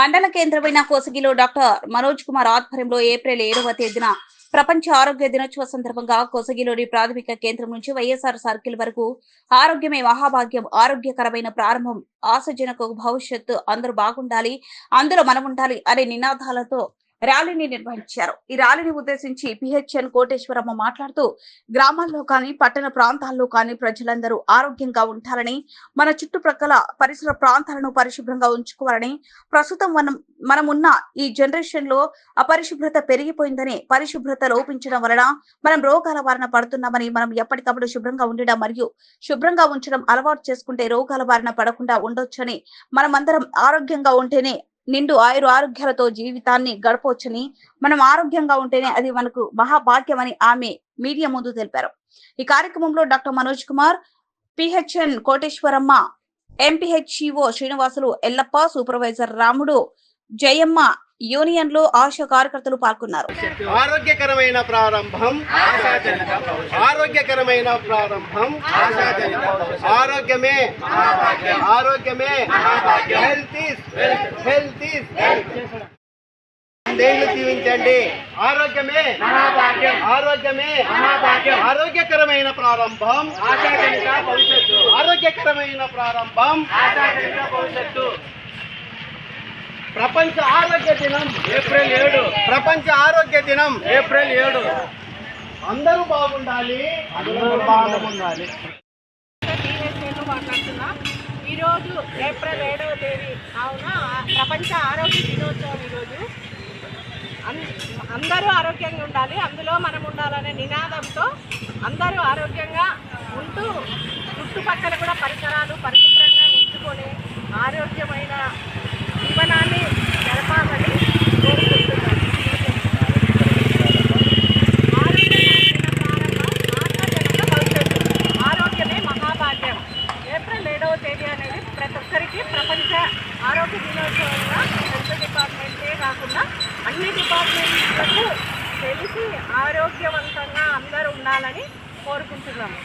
మండల కేంద్రమైన కోసగిలో డాక్టర్ మనోజ్ కుమార్ ఆధ్వర్యంలో ఏప్రిల్ ఏడవ తేదీన ప్రపంచ ఆరోగ్య దినోత్సవ సందర్భంగా కోసగిలోని ప్రాథమిక కేంద్రం నుంచి వైఎస్ఆర్ సర్కిల్ వరకు ఆరోగ్యమే మహాభాగ్యం ఆరోగ్యకరమైన ప్రారంభం ఆశజనక భవిష్యత్తు అందరూ బాగుండాలి అందరూ మనం ఉండాలి అనే నినాదాలతో ర్యాలీని నిర్వహించారు. ఈ ర్యాలీని ఉద్దేశించి పిహెచ్ఎన్ కోటేశ్వరమ్మ మాట్లాడుతూ గ్రామాల్లో కానీ పట్టణ ప్రాంతాల్లో కానీ ప్రజలందరూ ఆరోగ్యంగా ఉంటారని మన చుట్టుప్రక్కల పరిసర ప్రాంతాలను పరిశుభ్రంగా ఉంచుకోవాలని ప్రస్తుతం మనం మనమున్న ఈ జనరేషన్లో అపరిశుభ్రత పెరిగిపోయిందని పరిశుభ్రత లోపించడం వలన మనం రోగాల బారిన పడుతున్నామని మనం ఎప్పటికప్పుడు శుభ్రంగా ఉండడం మరియు శుభ్రంగా ఉంచడం అలవాటు చేసుకుంటే రోగాల బారిన పడకుండా ఉండొచ్చని మనమందరం ఆరోగ్యంగా ఉంటేనే నిండు ఆయురు ఆరోగ్యాలతో జీవితాన్ని గడపవచ్చని మనం ఆరోగ్యంగా ఉంటేనే అది మనకు మహాభాగ్యమని ఆమె మీడియా ముందు తెలిపారు. ఈ కార్యక్రమంలో doctor Manoj Kumar PHN Koteswaramma MPHEO Srinivasulu Ellappa supervisor Ramudu Jayamma యూనియన్లో ఆశా కార్యకర్తలు పాల్గొన్నారు. ఆరోగ్యకరమైన ప్రారంభం ఆరోగ్యకరమైన ప్రారంభం ఆరోగ్యమే ఆరోగ్యమే హెల్త్ హెల్త్ దేన్ని దీవించండి? ఆరోగ్యమే ఆరోగ్యమే ఆరోగ్యకరమైన ప్రారంభం ఆరోగ్యకరమైన ప్రారంభం. ప్రపంచ ఆరోగ్య దినం. ఏప్రిల్ ఏడు. ప్రపంచ ఆరోగ్య దినం. ఏప్రిల్ ఏడు. అందరూ బాగుండాలి. అందరూ బాగుండాలి. నేను మాట్లాడుతున్నా ఈరోజు ఏప్రిల్ ఏడవ తేదీ. కావున ప్రపంచ ఆరోగ్య దినోత్సవం ఈరోజు అందరూ ఆరోగ్యంగా ఉండాలి. అందులో మనం ఉండాలనే నినాదంతో అందరూ ఆరోగ్యంగా ఉంటూ చుట్టుపక్కల కూడా పరిసరాలు పరిశుభ్రంగా ఉంచుకొని ఆరోగ్యమైన జీవనాన్ని గడపాలని కోరుకుంటున్నాను ఆరోగ్యకరమైన ప్రారంభం ఆశాజనక భవిష్యత్తు ఆరోగ్యమే మహాభాగ్యం ఏప్రిల్ ఏడవ తేదీ అనేది ప్రతి ఒక్కరికి ప్రపంచ ఆరోగ్య దినోత్సవంగా హెల్త్ డిపార్ట్మెంటే కాకుండా అన్ని డిపార్ట్మెంట్లకు తెలిసి ఆరోగ్యవంతంగా అందరూ ఉండాలని కోరుకుంటున్నాము.